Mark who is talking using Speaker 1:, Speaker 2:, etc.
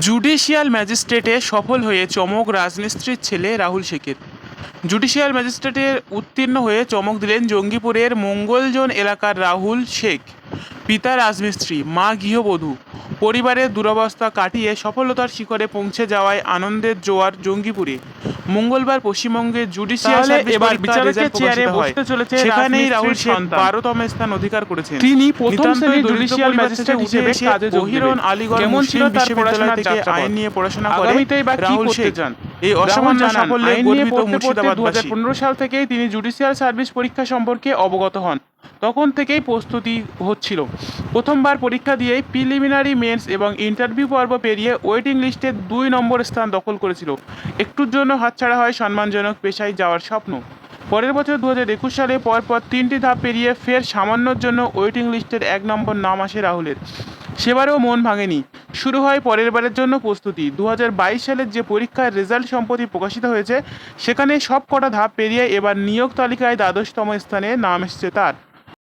Speaker 1: Judicial ম্যাজিস্ট্রেটে সফল হয়ে চমক রাজমিস্ত্রির ছেলে রাহুল শেখের। জুডিশিয়াল ম্যাজিস্ট্রেটে উত্তীর্ণ হয়ে চমক দিলেন জঙ্গিপুরের মঙ্গলজন এলাকার রাহুল শেখ। পিতা রাজমিস্ত্রি, মা গৃহবধূ। পরিবারের দুরবস্থা কাটিয়ে সফলতার শিখরে পৌঁছে যাওয়ায় আনন্দের জোয়ার জঙ্গিপুরে। মঙ্গলবার পশ্চিমবঙ্গের জুডিশিয়াল
Speaker 2: এবার বিচারকের চেয়ারে বসতে চলেছে
Speaker 1: সেখানেই রাহুল শেখ। বারোতম স্থান অধিকার করেছেন।
Speaker 2: তিনি প্রথম শ্রেণির জুডিশিয়াল ম্যাজিস্ট্রেট হিসেবে কাজে দেবেন।
Speaker 1: আলিগড়
Speaker 2: কেমন ছিল তার
Speaker 1: বিশ্ববিদ্যালয় থেকে আইন নিয়ে পড়াশোনা করে
Speaker 2: আগামীতেই বা কি করতে চান?
Speaker 1: এই অসামান্য সাফল্যে গর্বিত মুর্শিদাবাদবাসী।
Speaker 2: 2015 সাল থেকেই তিনি জুডিশিয়াল সার্ভিস পরীক্ষা সম্পর্কে অবগত হন। তখন থেকেই প্রস্তুতি হচ্ছিল। প্রথমবার পরীক্ষা দিয়েই প্রিলিমিনারি মেন্স এবং ইন্টারভিউ পর্ব পেরিয়ে ওয়েটিং লিস্টে দুই নম্বর স্থান দখল করেছিল। একটুর জন্য হাতছাড়া হয় সম্মানজনক পেশায় যাওয়ার স্বপ্ন। পরের বছর দু হাজার একুশ সালে পরপর তিনটি ধাপ পেরিয়ে ফের সামান্যর জন্য ওয়েটিং লিস্টের এক নম্বর নাম আসে রাহুলের। সেবারেও মন ভাঙেনি। শুরু হয় পরের বারের জন্য প্রস্তুতি। দু হাজার বাইশ সালের যে পরীক্ষার রেজাল্ট সম্প্রতি প্রকাশিত হয়েছে, সেখানে সব কটা ধাপ পেরিয়ে এবার নিয়োগ তালিকায় দ্বাদশতম স্থানে নাম এসেছে তার।